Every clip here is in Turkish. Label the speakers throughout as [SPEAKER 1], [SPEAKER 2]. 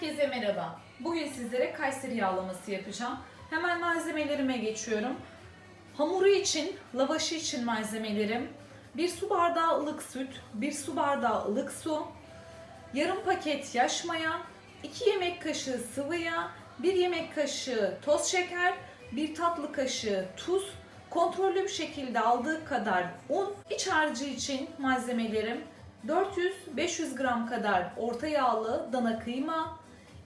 [SPEAKER 1] Herkese merhaba. Bugün sizlere Kayseri yağlaması yapacağım. Hemen malzemelerime geçiyorum. Hamuru için, lavaşı için malzemelerim. 1 su bardağı ılık süt, 1 su bardağı ılık su, yarım paket yaş maya, 2 yemek kaşığı sıvı yağ, 1 yemek kaşığı toz şeker, 1 tatlı kaşığı tuz, kontrollü bir şekilde aldığı kadar un. İç harcı için malzemelerim 400-500 gram kadar orta yağlı dana kıyma,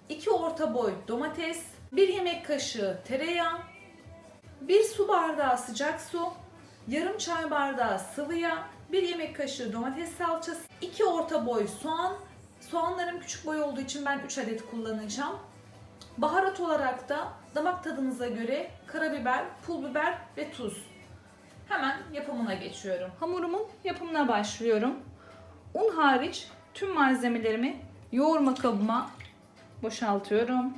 [SPEAKER 1] 2 orta boy domates, 1 yemek kaşığı tereyağı, 1 su bardağı sıcak su, yarım çay bardağı sıvı yağ, 1 yemek kaşığı domates salçası, 2 orta boy soğan. Soğanlarım küçük boy olduğu için ben 3 adet kullanacağım. Baharat olarak da damak tadınıza göre karabiber, pul biber ve tuz. Hemen yapımına geçiyorum. Hamurumun yapımına başlıyorum. Un hariç tüm malzemelerimi yoğurma kabıma boşaltıyorum.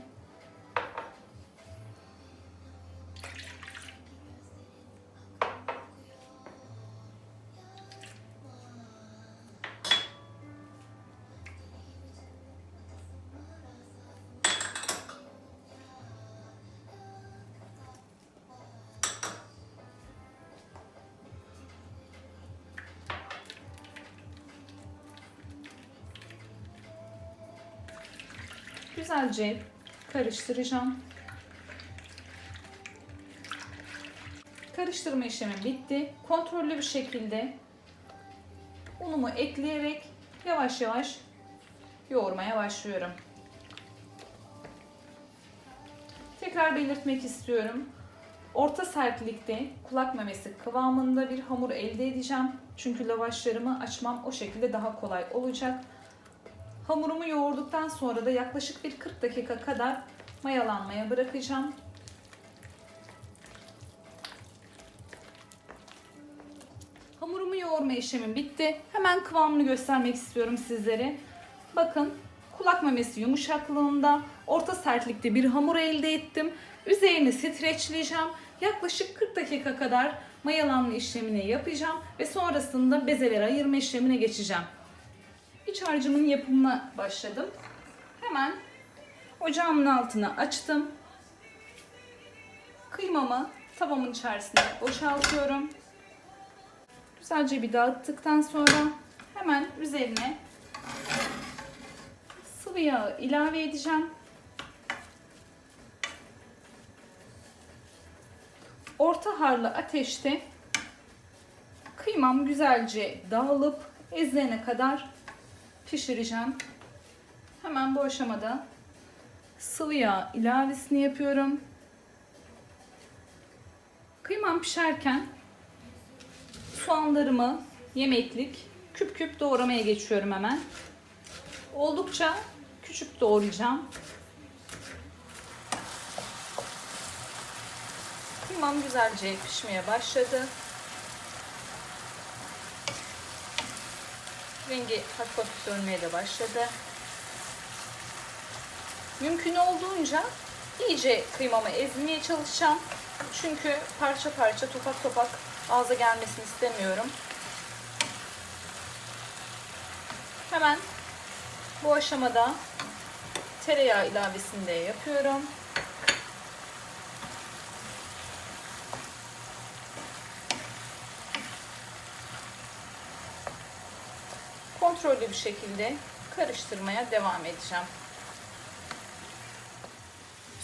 [SPEAKER 1] Güzelce karıştıracağım. Karıştırma işlemi bitti. Kontrollü bir şekilde unumu ekleyerek yavaş yavaş yoğurmaya başlıyorum. Tekrar belirtmek istiyorum. Orta sertlikte kulak memesi kıvamında bir hamur elde edeceğim. Çünkü lavaşlarımı açmam o şekilde daha kolay olacak. Hamurumu yoğurduktan sonra da yaklaşık bir 40 dakika kadar mayalanmaya bırakacağım. Hamurumu yoğurma işlemim bitti. Hemen kıvamını göstermek istiyorum sizlere. Bakın kulak memesi yumuşaklığında orta sertlikte bir hamur elde ettim. Üzerini streçleyeceğim. Yaklaşık 40 dakika kadar mayalanma işlemini yapacağım ve sonrasında bezeleri ayırma işlemine geçeceğim. İç harcımın yapımına başladım. Hemen ocağımın altına açtım. Kıymamı tavamın içerisine boşaltıyorum. Güzelce bir dağıttıktan sonra hemen üzerine sıvı yağ ilave edeceğim. Orta harlı ateşte kıymam güzelce dağılıp ezilene kadar pişireceğim. Hemen bu aşamada sıvı yağ ilavesini yapıyorum. Kıymam pişerken soğanlarımı yemeklik küp küp doğramaya geçiyorum hemen. Oldukça küçük doğrayacağım. Kıymam güzelce pişmeye başladı. Rengi hafif hafif dönmeye de başladı. Mümkün olduğunca iyice kıymamı ezmeye çalışacağım. Çünkü parça parça topak topak ağza gelmesini istemiyorum. Hemen bu aşamada tereyağı ilavesini de yapıyorum. Kontrollü bir şekilde karıştırmaya devam edeceğim.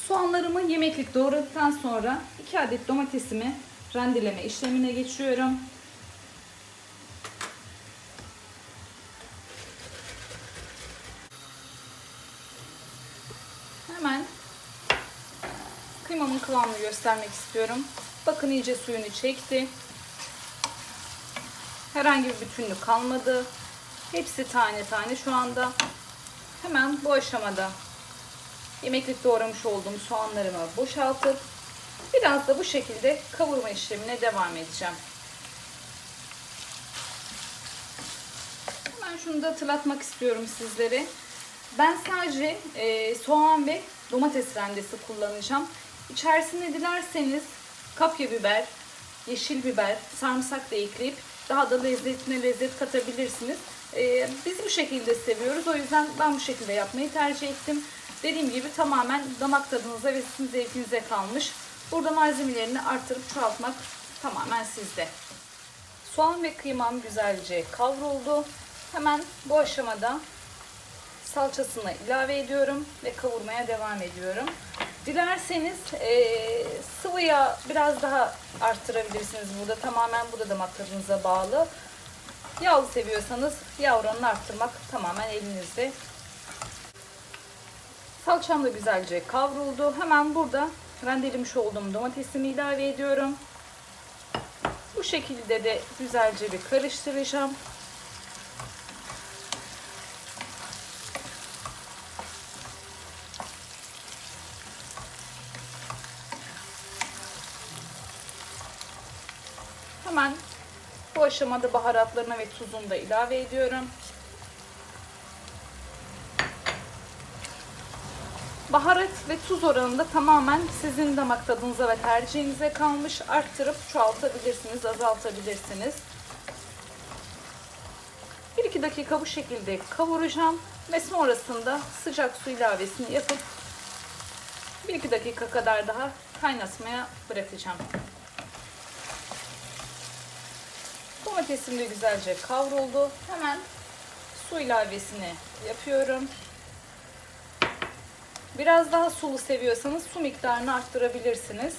[SPEAKER 1] Soğanlarımı yemeklik doğradıktan sonra 2 adet domatesimi rendeleme işlemine geçiyorum. Hemen kıymamın kıvamını göstermek istiyorum. Bakın iyice suyunu çekti. Herhangi bir bütünlük kalmadı. Hepsi tane tane şu anda. Hemen bu aşamada yemeklik doğramış olduğum soğanlarımı boşaltıp biraz da bu şekilde kavurma işlemine devam edeceğim. Hemen şunu da hatırlatmak istiyorum sizlere. Ben sadece e, soğan ve domates rendesi kullanacağım. İçerisine dilerseniz kapya biber, yeşil biber, sarımsak da ekleyip daha da lezzetine lezzet katabilirsiniz. Ee, biz bu şekilde seviyoruz. O yüzden ben bu şekilde yapmayı tercih ettim. Dediğim gibi tamamen damak tadınıza ve sizin zevkinize kalmış. Burada malzemelerini artırıp çoğaltmak tamamen sizde. Soğan ve kıymam güzelce kavruldu. Hemen bu aşamada salçasını ilave ediyorum ve kavurmaya devam ediyorum. Dilerseniz eee sıvı yağ biraz daha arttırabilirsiniz burada. Tamamen bu da damak tadınıza bağlı. Yağlı seviyorsanız yağ oranını arttırmak tamamen elinizde. Salçam da güzelce kavruldu. Hemen burada rendelemiş olduğum domatesimi ilave ediyorum. Bu şekilde de güzelce bir karıştıracağım. Hemen bu aşamada baharatlarını ve tuzunu da ilave ediyorum. Baharat ve tuz oranında tamamen sizin damak tadınıza ve tercihinize kalmış. Arttırıp çoğaltabilirsiniz, azaltabilirsiniz. 1-2 dakika bu şekilde kavuracağım ve sonrasında sıcak su ilavesini yapıp 1-2 dakika kadar daha kaynatmaya bırakacağım. Domatesim de güzelce kavruldu. Hemen su ilavesini yapıyorum. Biraz daha sulu seviyorsanız su miktarını arttırabilirsiniz.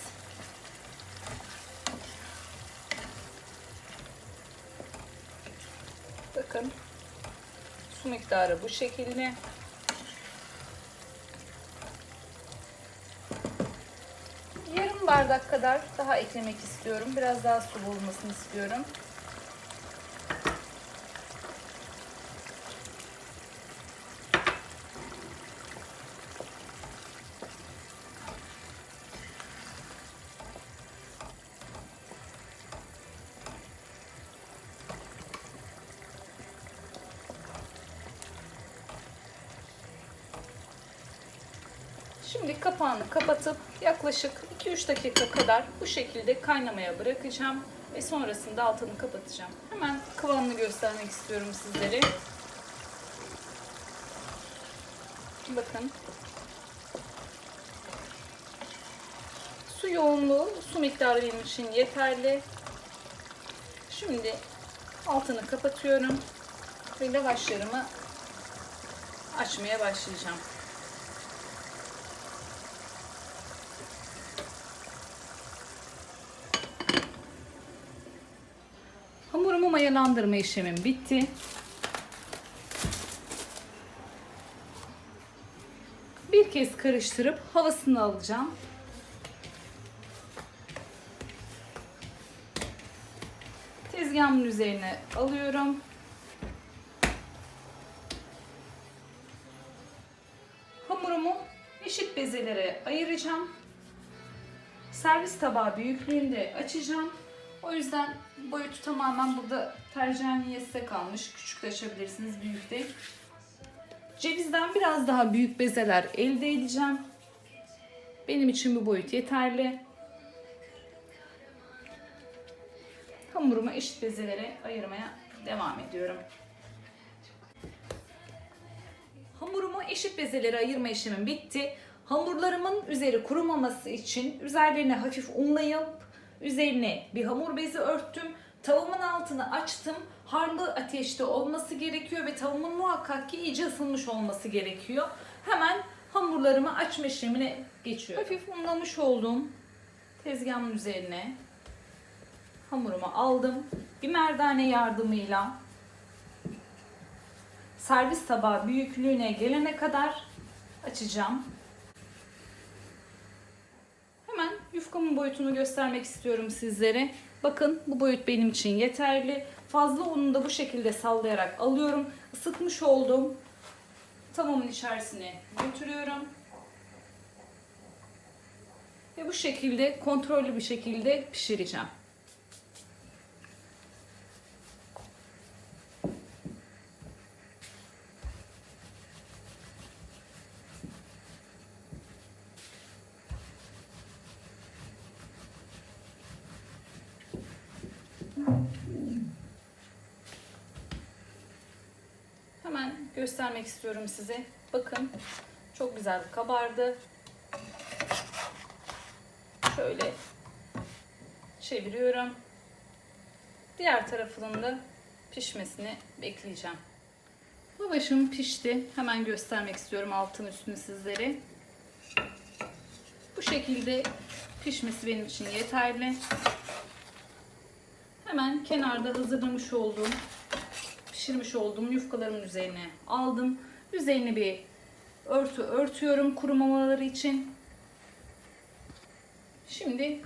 [SPEAKER 1] Bakın su miktarı bu şekilde. Yarım bardak kadar daha eklemek istiyorum. Biraz daha sulu olmasını istiyorum. Şimdi kapağını kapatıp yaklaşık 2-3 dakika kadar bu şekilde kaynamaya bırakacağım ve sonrasında altını kapatacağım. Hemen kıvamını göstermek istiyorum sizlere. Bakın. Su yoğunluğu, su miktarı benim için yeterli. Şimdi altını kapatıyorum ve lavaşlarımı açmaya başlayacağım. Hamurumu mayalandırma işlemim bitti. Bir kez karıştırıp havasını alacağım. Tezgahımın üzerine alıyorum. Hamurumu eşit bezelere ayıracağım. Servis tabağı büyüklüğünde açacağım. O yüzden boyutu tamamen burada tercihen size kalmış. Küçük de açabilirsiniz, büyük de. Cevizden biraz daha büyük bezeler elde edeceğim. Benim için bu boyut yeterli. Hamurumu eşit bezelere ayırmaya devam ediyorum. Hamurumu eşit bezelere ayırma işlemim bitti. Hamurlarımın üzeri kurumaması için üzerlerine hafif unlayıp üzerine bir hamur bezi örttüm. Tavamın altını açtım. Harlı ateşte olması gerekiyor ve tavuğumun muhakkak ki iyice ısınmış olması gerekiyor. Hemen hamurlarımı açma işlemine geçiyorum. Hafif unlamış olduğum tezgahımın üzerine hamurumu aldım. Bir merdane yardımıyla servis tabağı büyüklüğüne gelene kadar açacağım. Hemen yufkamın boyutunu göstermek istiyorum sizlere. Bakın bu boyut benim için yeterli. Fazla ununu da bu şekilde sallayarak alıyorum. Isıtmış olduğum tavamın içerisine götürüyorum. Ve bu şekilde kontrollü bir şekilde pişireceğim. Göstermek istiyorum size. Bakın çok güzel kabardı. Şöyle çeviriyorum. Diğer tarafının da pişmesini bekleyeceğim. Lavaşım pişti. Hemen göstermek istiyorum altın üstünü sizlere. Bu şekilde pişmesi benim için yeterli. Hemen kenarda hazırlamış olduğum, pişirmiş olduğum yufkalarımın üzerine aldım. Üzerine bir örtü örtüyorum kurumamaları için. Şimdi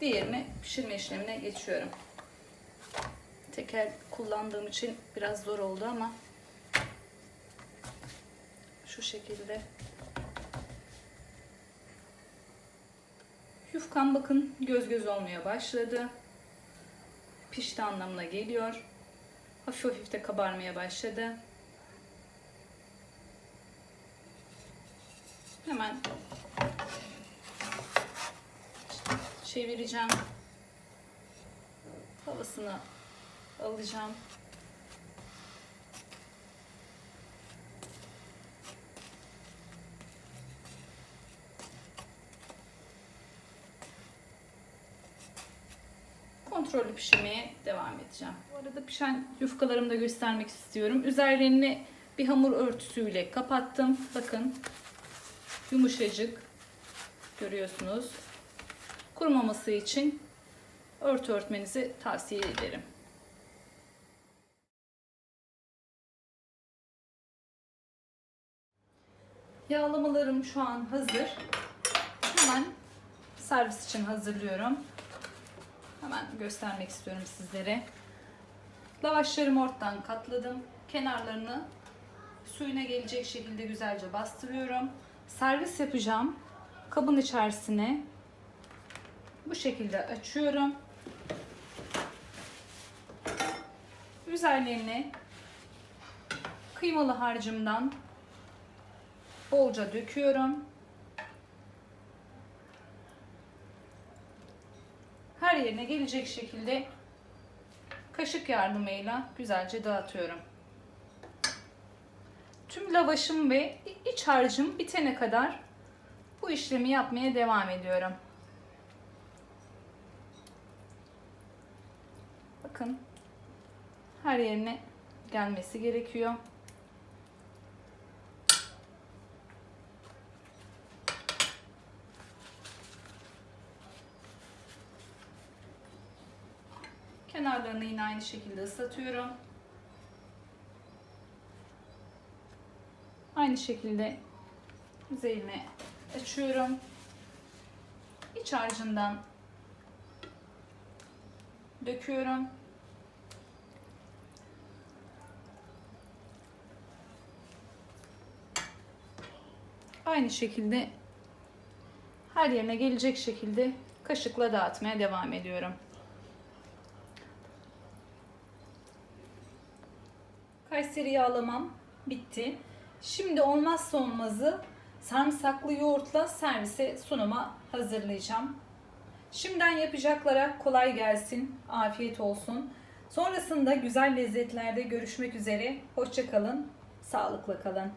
[SPEAKER 1] diğerini pişirme işlemine geçiyorum. Teker kullandığım için biraz zor oldu ama şu şekilde Yufkam bakın göz göz olmaya başladı. Pişti anlamına geliyor. Hafif hafif de kabarmaya başladı. Hemen çevireceğim. Havasını alacağım. Kontrollü pişirmeye devam edeceğim. Bu arada pişen yufkalarımı da göstermek istiyorum. Üzerlerini bir hamur örtüsüyle kapattım. Bakın yumuşacık görüyorsunuz. Kurumaması için örtü örtmenizi tavsiye ederim. Yağlamalarım şu an hazır. Hemen servis için hazırlıyorum. Hemen göstermek istiyorum sizlere. Lavaşlarımı ortadan katladım. Kenarlarını suyuna gelecek şekilde güzelce bastırıyorum. Servis yapacağım. Kabın içerisine bu şekilde açıyorum. Üzerlerine kıymalı harcımdan bolca döküyorum. Her yerine gelecek şekilde kaşık yardımıyla güzelce dağıtıyorum. Tüm lavaşım ve iç harcım bitene kadar bu işlemi yapmaya devam ediyorum. Bakın her yerine gelmesi gerekiyor. Kenarlarını yine aynı şekilde ıslatıyorum. Aynı şekilde üzerine açıyorum. İç harcından döküyorum. Aynı şekilde her yerine gelecek şekilde kaşıkla dağıtmaya devam ediyorum. Kayseri yağlamam bitti. Şimdi olmazsa olmazı sarımsaklı yoğurtla servise sunuma hazırlayacağım. Şimdiden yapacaklara kolay gelsin, afiyet olsun. Sonrasında güzel lezzetlerde görüşmek üzere. Hoşçakalın, sağlıkla kalın.